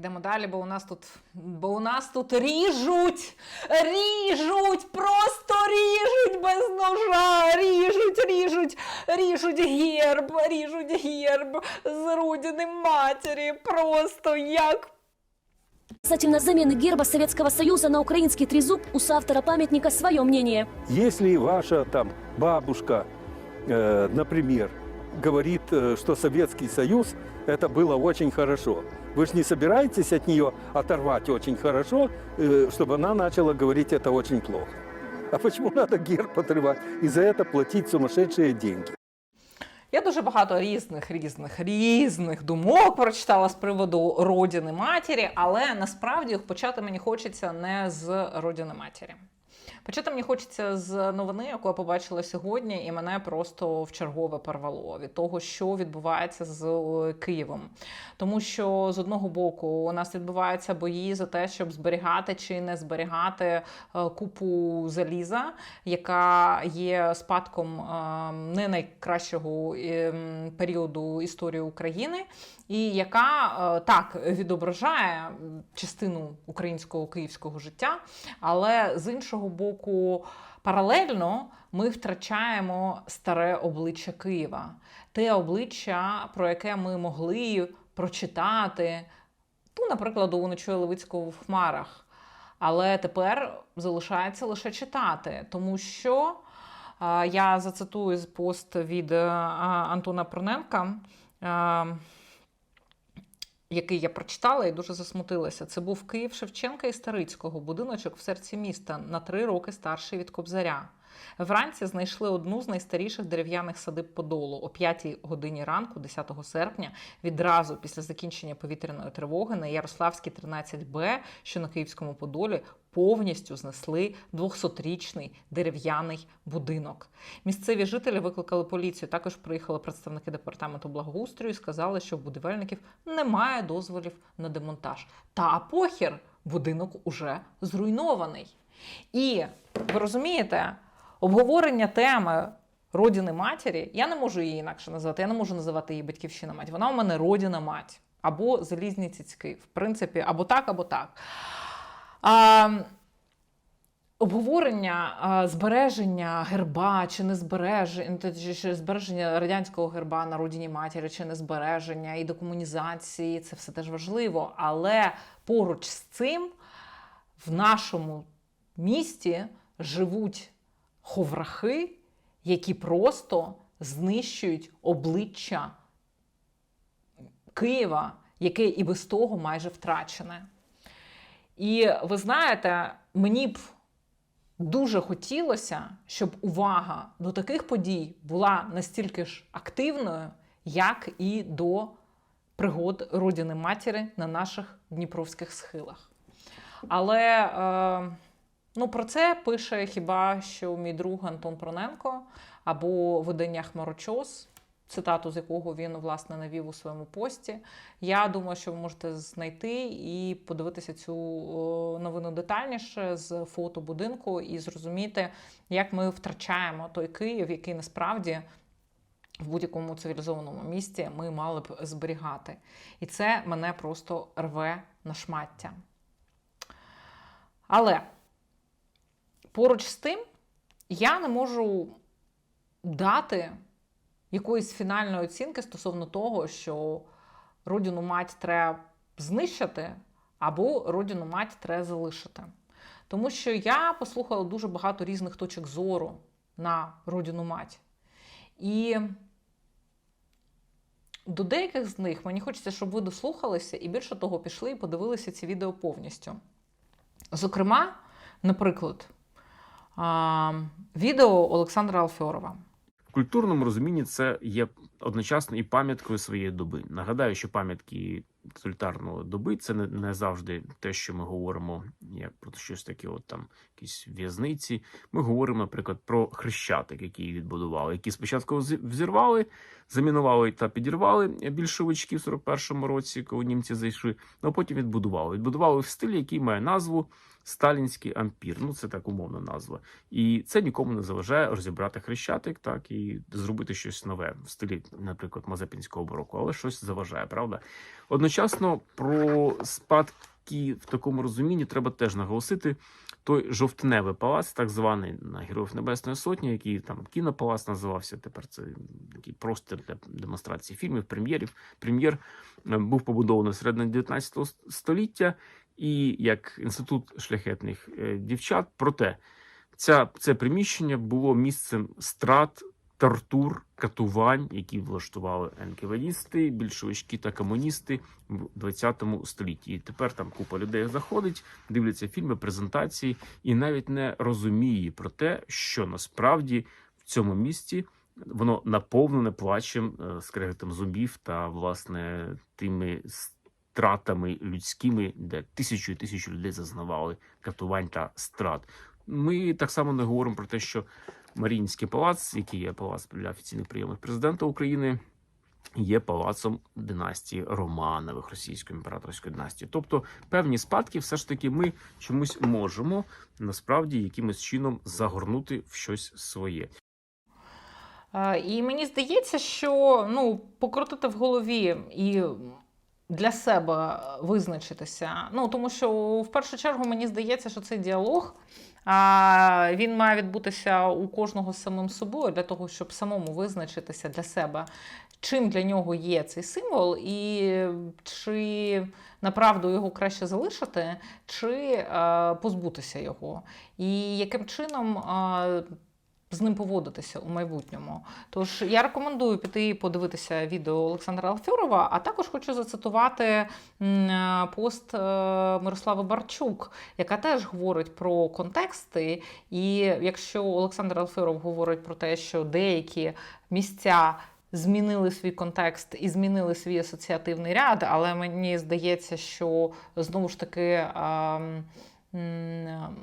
Йдемо далі, бо у нас тут, бо у нас тут ріжуть, ріжуть, просто ріжуть без ножа, ріжуть, ріжуть, ріжуть герб, ріжуть герб з родини матері. Просто як Касательно замены герба Советского Союза на украинский трезуб, у соавтора памятника свое мнение. Если ваша там бабушка, э, например, говорит, э, что Советский Союз это было очень хорошо, вы же не собираетесь от нее оторвать очень хорошо, э, чтобы она начала говорить это очень плохо. А почему надо герб отрывать и за это платить сумасшедшие деньги? Я дуже багато різних, різних, різних думок прочитала з приводу родини матері, але насправді почати мені хочеться не з родини матері. Почати мені хочеться з новини, яку я побачила сьогодні, і мене просто в чергове порвало від того, що відбувається з е, Києвом. Тому що з одного боку у нас відбуваються бої за те, щоб зберігати чи не зберігати е, купу заліза, яка є спадком е, не найкращого періоду історії України, і яка е, так відображає частину українського київського життя, але з іншого боку, паралельно ми втрачаємо старе обличчя Києва, те обличчя, про яке ми могли прочитати, ну, наприклад, у Ночої Левицького в хмарах. Але тепер залишається лише читати, тому що е, я зацитую з пост від е, Антона Проненка. Який я прочитала і дуже засмутилася. Це був Київ Шевченка і Старицького, будиночок в серці міста, на три роки старший від Кобзаря. Вранці знайшли одну з найстаріших дерев'яних садиб Подолу о 5 годині ранку, 10 серпня, відразу після закінчення повітряної тривоги на Ярославській 13Б, що на Київському Подолі, повністю знесли 200-річний дерев'яний будинок. Місцеві жителі викликали поліцію. Також приїхали представники департаменту благоустрою і сказали, що в будівельників немає дозволів на демонтаж. Та похір будинок уже зруйнований. І ви розумієте, обговорення теми родини матері, я не можу її інакше назвати. Я не можу називати її батьківщина мать. Вона у мене родина мать або залізні цицьки. В принципі, або так, або так. А, обговорення а, збереження герба чи не збереження, ну, чи- збереження радянського герба на родині матері, чи не збереження і декомунізації, це все теж важливо. Але поруч з цим в нашому місті живуть ховрахи, які просто знищують обличчя Києва, яке і без того майже втрачене. І ви знаєте, мені б дуже хотілося, щоб увага до таких подій була настільки ж активною, як і до пригод родини матері на наших дніпровських схилах. Але е, ну, про це пише хіба що мій друг Антон Проненко або видання Хмарочос, цитату з якого він власне навів у своєму пості. Я думаю, що ви можете знайти і подивитися цю новину детальніше з фото будинку і зрозуміти, як ми втрачаємо той Київ, який насправді. В будь-якому цивілізованому місті ми мали б зберігати. І це мене просто рве на шмаття. Але поруч з тим я не можу дати якоїсь фінальної оцінки стосовно того, що родину мать треба знищити, або родину мать треба залишити. Тому що я послухала дуже багато різних точок зору на родину мать. І до деяких з них мені хочеться, щоб ви дослухалися і більше того пішли і подивилися ці відео повністю. Зокрема, наприклад, відео Олександра Алфьорова. В культурному розумінні це є одночасно і пам'яткою своєї доби. Нагадаю, що пам'ятки тоталітарної доби це не, не завжди те, що ми говоримо як про щось таке, от там якісь в'язниці. Ми говоримо, наприклад, про хрещатик, який відбудували, які спочатку взірвали, замінували та підірвали більшовички в 41-му році, коли німці зайшли, ну, а потім відбудували. Відбудували в стилі, який має назву Сталінський ампір. Ну, це так умовна назва. І це нікому не заважає розібрати хрещатик, так і зробити щось нове в стилі, наприклад, Мазепінського бароку, але щось заважає, правда? Одночасно Одночасно про спадки в такому розумінні треба теж наголосити. Той жовтневий палац, так званий на Героїв Небесної Сотні, який там кінопалац називався. Тепер це такий простір для демонстрації фільмів, прем'єрів. Прем'єр е, був побудований середини 19 століття і як інститут шляхетних е, дівчат. Проте ця, це приміщення було місцем страт, тортур, катувань, які влаштували НКВДісти, більшовички та комуністи в 20 столітті. І тепер там купа людей заходить, дивляться фільми, презентації і навіть не розуміє про те, що насправді в цьому місті воно наповнене плачем, е, скреготом зубів та власне тими стратами людськими, де тисячу і тисячу людей зазнавали катувань та страт. Ми так само не говоримо про те, що Маріїнський палац, який є палац для офіційних прийомів президента України, є палацом династії Романових російської імператорської династії. Тобто певні спадки, все ж таки, ми чомусь можемо насправді якимось чином загорнути в щось своє. І мені здається, що ну, покрутити в голові і для себе визначитися. Ну, тому що в першу чергу мені здається, що цей діалог а, він має відбутися у кожного з самим собою для того, щоб самому визначитися для себе, чим для нього є цей символ, і чи направду його краще залишити, чи е, позбутися його. І яким чином. е, з ним поводитися у майбутньому. Тож я рекомендую піти подивитися відео Олександра Алфьорова, а також хочу зацитувати е, пост е, Мирослави Барчук, яка теж говорить про контексти. І якщо Олександр Алфьоров говорить про те, що деякі місця. Змінили свій контекст і змінили свій асоціативний ряд, але мені здається, що знову ж таки м,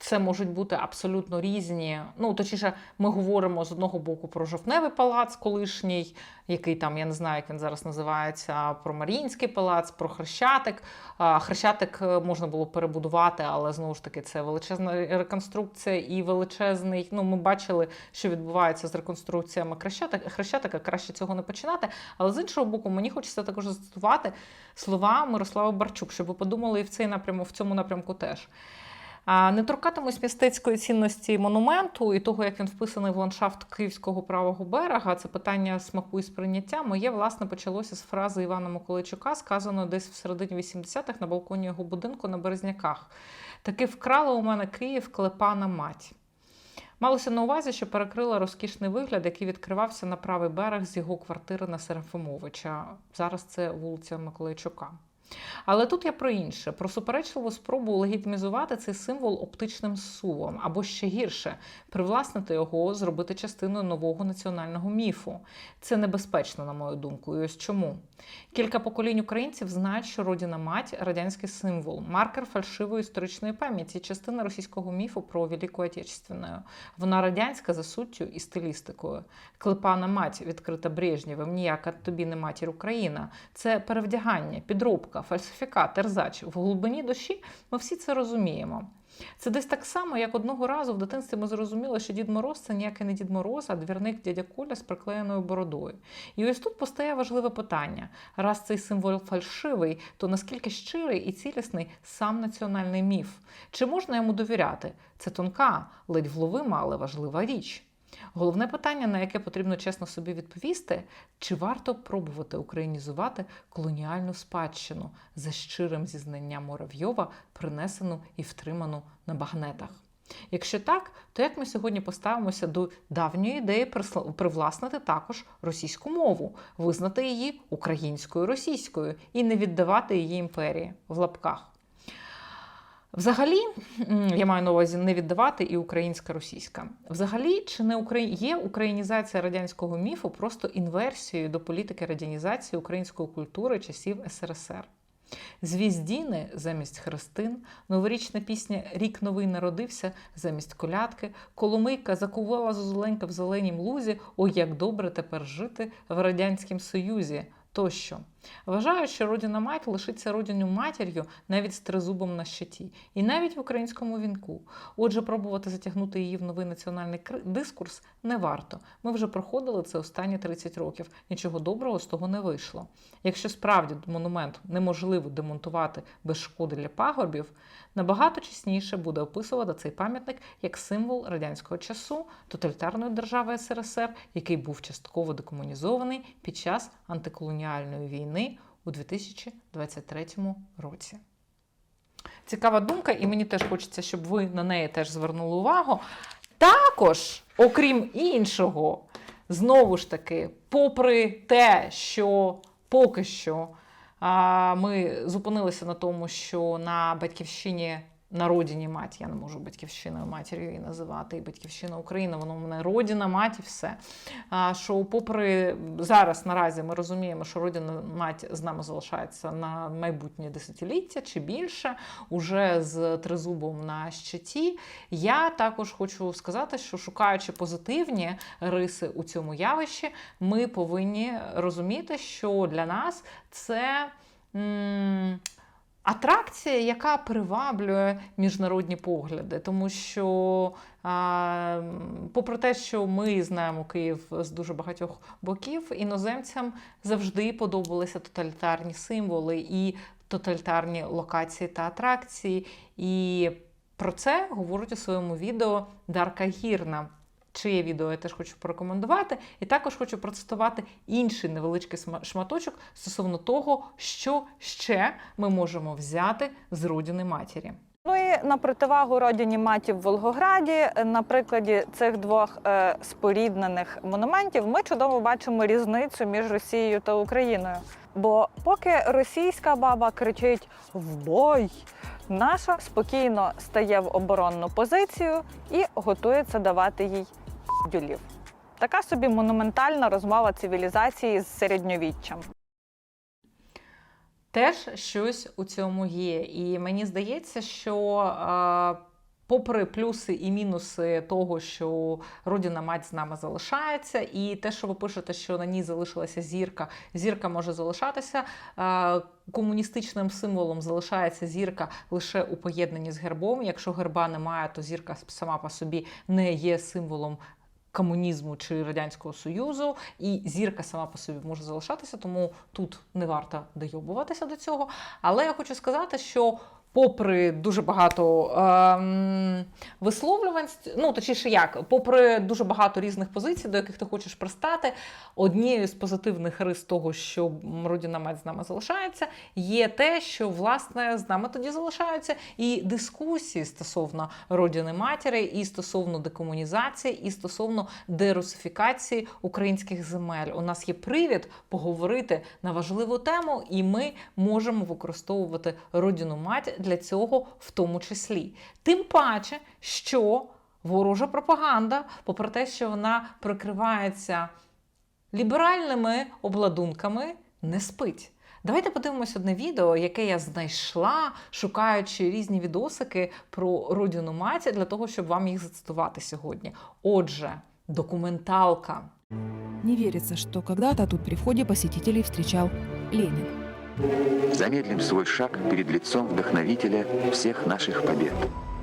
це можуть бути абсолютно різні. Ну, точніше, ми говоримо з одного боку про жовтневий палац колишній, який там, я не знаю, як він зараз називається, про Маріїнський палац, про Хрещатик. Хрещатик е, можна було перебудувати, але знову ж таки це величезна реконструкція і величезний. Ну, ми бачили, що відбувається з реконструкціями Хрещатика. Хрещатика краще цього не починати. Але з іншого боку, мені хочеться також зацитувати слова Мирослави Барчук, щоб ви подумали і в цей напрямок, в цьому напрямку теж. Не торкатимусь містецької цінності монументу і того, як він вписаний в ландшафт Київського правого берега. Це питання смаку і сприйняття. Моє власне почалося з фрази Івана Миколайчука, сказаної десь в середині 80-х на балконі його будинку на Березняках. Таки вкрала у мене Київ клепана мать. Малося на увазі, що перекрила розкішний вигляд, який відкривався на правий берег з його квартири на Серафимовича. Зараз це вулиця Миколайчука. Але тут я про інше: про суперечливу спробу легітимізувати цей символ оптичним сувом, або ще гірше, привласнити його, зробити частиною нового національного міфу. Це небезпечно, на мою думку. І ось чому. Кілька поколінь українців знають, що родина мать радянський символ, маркер фальшивої історичної пам'яті, частина російського міфу про Велику Отечественную. Вона радянська за суттю і стилістикою. Клепана мать відкрита Брежнєвим, ніяка тобі не матір Україна. Це перевдягання, підробка, фальсифікат, терзач. В глибині душі ми всі це розуміємо. Це десь так само, як одного разу в дитинстві ми зрозуміли, що Дід Мороз це ніякий не Дід Мороз, а двірник дядя Коля з приклеєною бородою. І ось тут постає важливе питання: раз цей символ фальшивий, то наскільки щирий і цілісний сам національний міф? Чи можна йому довіряти? Це тонка, ледь вловима, але важлива річ. Головне питання, на яке потрібно чесно собі відповісти, чи варто пробувати українізувати колоніальну спадщину за щирим зізнанням Муравйова, принесену і втриману на багнетах? Якщо так, то як ми сьогодні поставимося до давньої ідеї привласнити також російську мову, визнати її українською російською і не віддавати її імперії в лапках? Взагалі, я маю на увазі не віддавати і українська російська. Взагалі, чи не Украї... є українізація радянського міфу просто інверсією до політики радянізації української культури часів СРСР? Звіздіни замість хрестин, новорічна пісня Рік новий народився замість колядки, Коломийка закувала зозуленька в зеленім лузі. Ой, як добре тепер жити в Радянському Союзі тощо. Вважаю, що родина мать лишиться родиною матір'ю навіть з тризубом на щиті, і навіть в українському вінку. Отже, пробувати затягнути її в новий національний дискурс не варто. Ми вже проходили це останні 30 років. Нічого доброго з того не вийшло. Якщо справді монумент неможливо демонтувати без шкоди для пагорбів, набагато чесніше буде описувати цей пам'ятник як символ радянського часу, тоталітарної держави СРСР, який був частково декомунізований під час антиколоніальної війни у 2023 році. Цікава думка, і мені теж хочеться, щоб ви на неї теж звернули увагу. Також, окрім іншого, знову ж таки, попри те, що поки що ми зупинилися на тому, що на батьківщині. На родині мать, я не можу батьківщиною матір'ю її називати, і батьківщина України, воно в мене родина, мать і все. А, що, попри зараз наразі ми розуміємо, що родина мать з нами залишається на майбутнє десятиліття чи більше, уже з тризубом на щиті. Я також хочу сказати, що шукаючи позитивні риси у цьому явищі, ми повинні розуміти, що для нас це. Атракція, яка приваблює міжнародні погляди, тому що, попри те, що ми знаємо Київ з дуже багатьох боків, іноземцям завжди подобалися тоталітарні символи і тоталітарні локації та атракції. І про це говорить у своєму відео Дарка Гірна. Чиє відео я теж хочу порекомендувати, і також хочу процитувати інший невеличкий шматочок стосовно того, що ще ми можемо взяти з родини матері. Ну і на противагу родині маті в Волгограді, на прикладі цих двох е, споріднених монументів, ми чудово бачимо різницю між Росією та Україною. Бо поки російська баба кричить в бой, наша спокійно стає в оборонну позицію і готується давати їй дюлів. Така собі монументальна розмова цивілізації з середньовіччям. Теж щось у цьому є. І мені здається, що попри плюси і мінуси того, що родина мать з нами залишається, і те, що ви пишете, що на ній залишилася зірка, зірка може залишатися. Комуністичним символом залишається зірка лише у поєднанні з гербом. Якщо герба немає, то зірка сама по собі не є символом. Комунізму чи радянського союзу, і зірка сама по собі може залишатися, тому тут не варто дойобуватися до цього. Але я хочу сказати, що попри дуже багато ем, висловлювань, ну точніше, як, попри дуже багато різних позицій, до яких ти хочеш пристати, однією з позитивних рис того, що родина мать з нами залишається, є те, що власне з нами тоді залишаються і дискусії стосовно родини матері, і стосовно декомунізації, і стосовно дерусифікації українських земель. У нас є привід поговорити на важливу тему, і ми можемо використовувати родину мать для цього в тому числі. Тим паче, що ворожа пропаганда, попри те, що вона прикривається ліберальними обладунками, не спить. Давайте подивимось одне відео, яке я знайшла, шукаючи різні відосики про родину маті для того, щоб вам їх зацитувати сьогодні. Отже, документалка. Не верится, что когда-то тут при входе посетителей встречал Ленин. Замедлим свой шаг перед лицом вдохновителя всех наших побед.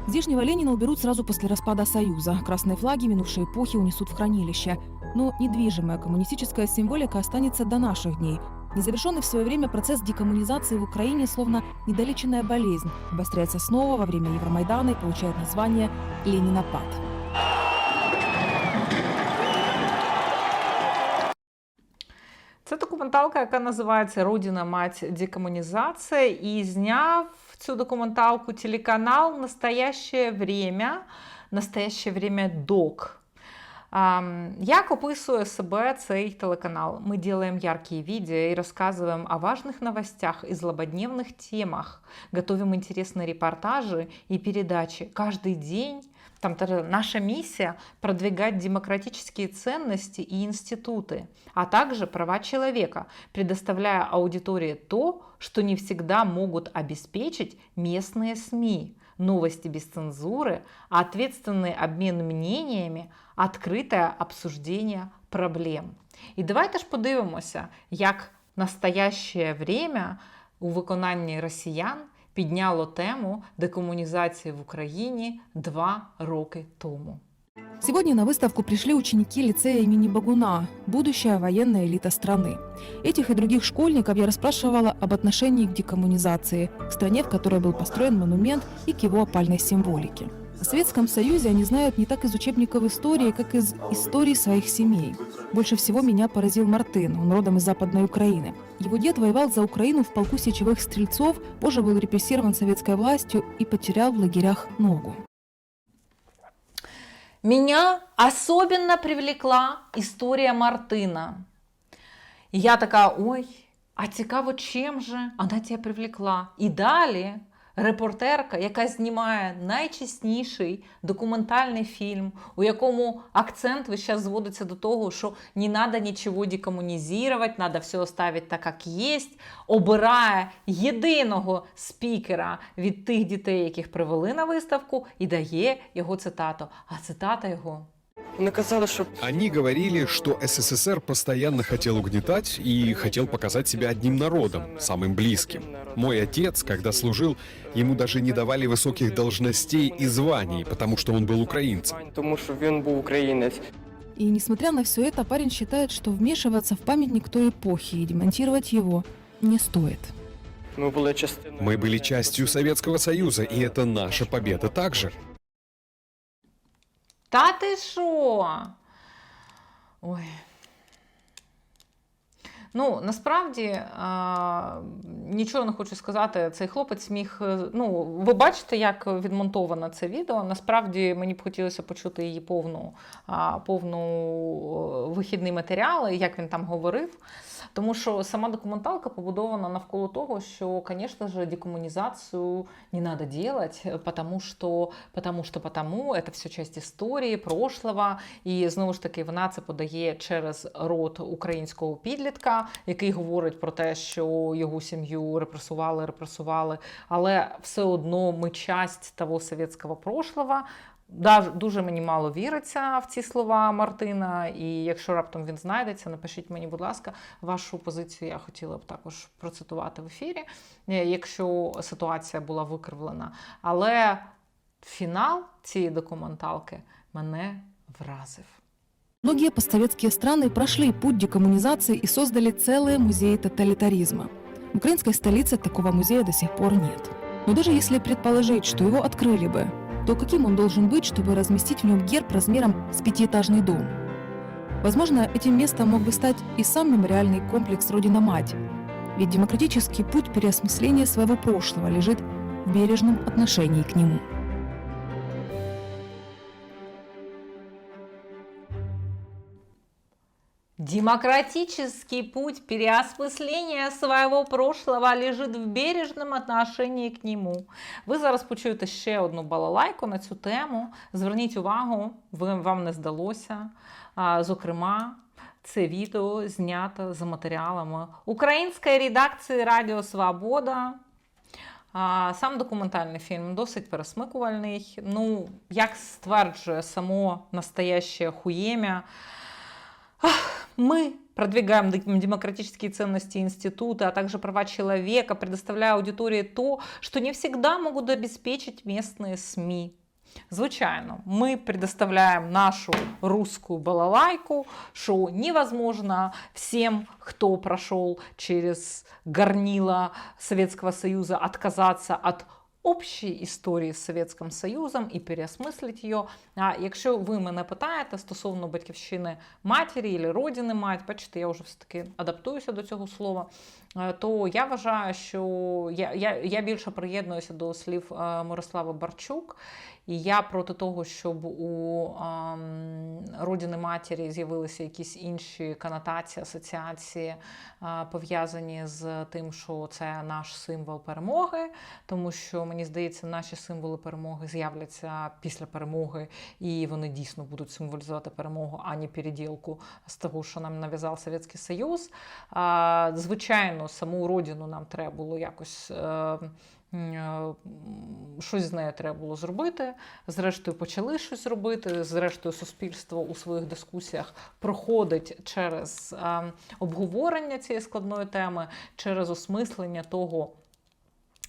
Здешнего Ленина уберут сразу после распада Союза. Красные флаги минувшей эпохи унесут в хранилище. Но недвижимая коммунистическая символика останется до наших дней. Незавершенный в свое время процесс декоммунизации в Украине словно недолеченная болезнь. Обостряется снова во время Евромайдана и получает название «Ленинопад». документалка, яка називається Родина мать декомунізація, і зняв цю документалку телеканал Настояще время, Настояще время док. Ам, Як описує себе цей телеканал? Мы делаем яркие видео и рассказываем о важных новостях и злободневных темах, готовим интересные репортажи и передачи каждый день. Там та- наша миссия – продвигать демократические ценности и институты, а также права человека, предоставляя аудитории то, что не всегда могут обеспечить местные СМИ. Новости без цензуры, ответственный обмен мнениями, открытое обсуждение проблем. І давайте ж подивимося, як настоящее время у виконанні росіян підняло тему декомунізації в Україні два роки тому. Сегодня на выставку пришли ученики лицея имени Багуна, будущая военная элита страны. Этих и других школьников я расспрашивала об отношении к декоммунизации, к стране, в которой был построен монумент и к его опальной символике. О Советском Союзе они знают не так из учебников истории, как из истории своих семей. Больше всего меня поразил Мартын, он родом из Западной Украины. Его дед воевал за Украину в полку сечевых стрельцов, позже был репрессирован советской властью и потерял в лагерях ногу. Меня особенно привлекла історія Мартина. І я така: ой, а цікаво, чим же вона тебе привлекла? І далі репортерка, яка знімає найчесніший документальний фільм, у якому акцент весь час зводиться до того, що не треба нічого декомунізувати, треба все оставити так, як є, обирає єдиного спікера від тих дітей, яких привели на виставку, і дає його цитату. А цитата його Вони казали, що Они говорили, что СССР постоянно хотел угнетать и хотел показать себя одним народом, самым близким. Мой отец, когда служил, ему даже не давали высоких должностей и званий, потому что он был украинцем. тому що він був українець. И несмотря на все это, парень считает, что вмешиваться в памятник той эпохи и демонтировать его не стоит. Мы были частью Советского Союза, и это наша победа также. Та ти що? Ой. Ну, насправді а, нічого не хочу сказати. Цей хлопець міг. е, Ну, ви бачите, як відмонтовано це відео. Насправді мені б хотілося почути її повну, а, повну е, вихідний матеріал, як він там говорив. Тому що сама документалка побудована навколо того, що, звісно ж, декомунізацію не треба делать, потому що, потому що, потому, це все часть історії, прошлого. І знову ж таки, вона це подає через рот українського підлітка, який говорить про те, що його сім'ю репресували, репресували, але все одно ми часть того совєтського прошлого. Да, дуже мені мало віриться в ці слова Мартина. І якщо раптом він знайдеться, напишіть мені, будь ласка, вашу позицію я хотіла б також процитувати в ефірі, е, якщо ситуація була викривлена. Але фінал цієї документалки мене вразив. Многие постсоветские страны прошли путь декоммунизации и создали целые музеи тоталитаризма. В украинской столице такого музея до сих пор нет. Но даже если предположить, что его открыли бы, то каким он должен быть, чтобы разместить в нем герб размером с пятиэтажный дом? Возможно, этим местом мог бы стать и сам мемориальный комплекс «Родина-мать». Ведь демократический путь переосмысления своего прошлого лежит в бережном отношении к нему. Демократический путь переосмислення своего прошлого лежить в бережному отношенні к нему. Ви зараз почуєте ще одну балалайку на цю тему. Зверніть увагу, вам не здалося. Зокрема, це відео знято за матеріалами української редакції Радіо Свобода. Сам документальний фільм досить пересмикувальний. Ну, як стверджує само настояще хуємя, мы продвигаем дем- демократические ценности института, а также права человека, предоставляя аудитории то, что не всегда могут обеспечить местные СМИ. Звичайно, ми предоставляємо нашу русскую балалайку, що невозможно всем, кто прошел через горнило Советского Союза, отказаться от общій історії з Совєтським Союзом і переосмислити її. А якщо ви мене питаєте стосовно батьківщини матері або родини мать, бачите, я вже все-таки адаптуюся до цього слова, е, то я вважаю, що я, я, я більше приєднуюся до слів Мирослава Барчук. І я проти того, щоб у родини матері з'явилися якісь інші конотації, асоціації, е, пов'язані з тим, що це наш символ перемоги, тому що мені здається, наші символи перемоги з'являться після перемоги, і вони дійсно будуть символізувати перемогу, а не переділку з того, що нам нав'язав Совєтський Союз. Звичайно, саму родину нам треба було якось. Е, Щось з нею треба було зробити. Зрештою, почали щось робити. Зрештою, суспільство у своїх дискусіях проходить через е, обговорення цієї складної теми, через осмислення того,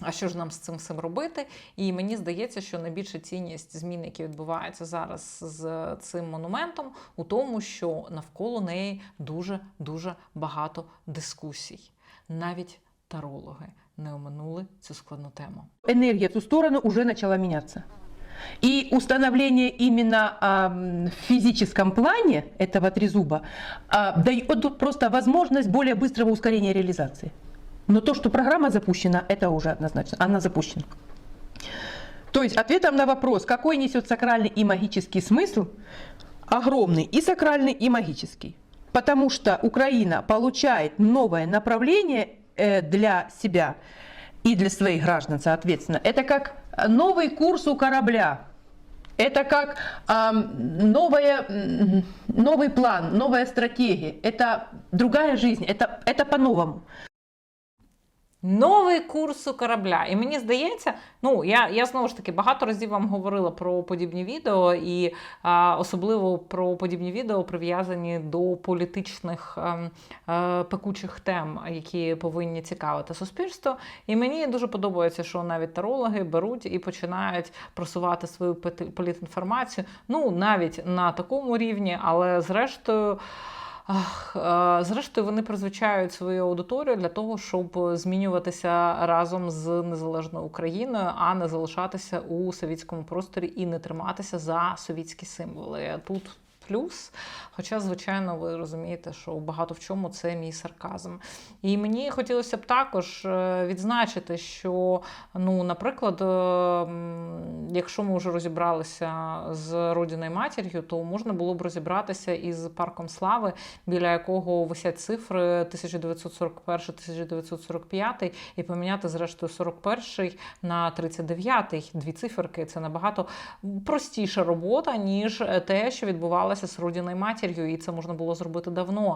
а що ж нам з цим всім робити? І мені здається, що найбільша цінність змін, які відбуваються зараз з цим монументом, у тому, що навколо неї дуже дуже багато дискусій. Навіть тарологи не оминули цю складну тему. энергия в ту сторону уже начала меняться. И установление именно а, в физическом плане этого трезуба а, дает просто возможность более быстрого ускорения реализации. Но то, что программа запущена, это уже однозначно. Она запущена. То есть ответом на вопрос, какой несет сакральный и магический смысл, огромный и сакральный, и магический. Потому что Украина получает новое направление для себя и для своих граждан, соответственно. Это как новый курс у корабля. Это как ам, новая, м, новый план, новая стратегия. Это другая жизнь. Это, это по-новому. Новий курс у корабля. І мені здається, ну я, я знову ж таки багато разів вам говорила про подібні відео, і а, особливо про подібні відео прив'язані до політичних ем, е, пекучих тем, які повинні цікавити суспільство. І мені дуже подобається, що навіть тарологи беруть і починають просувати свою політінформацію. Ну навіть на такому рівні, але зрештою. Ах, е, Зрештою, вони призвичають свою аудиторію для того, щоб змінюватися разом з незалежною Україною, а не залишатися у совітському просторі і не триматися за совітські символи. Тут плюс. Хоча, звичайно, ви розумієте, що багато в чому це мій сарказм. І мені хотілося б також е, відзначити, що, ну, наприклад, е, якщо ми вже розібралися з родиною матір'ю, то можна було б розібратися із парком слави, біля якого висять цифри 1941-1945, і поміняти, зрештою, 41 на 39. Дві циферки це набагато простіша робота, ніж те, що відбувалося з родиною матір'ю, і це можна було зробити давно.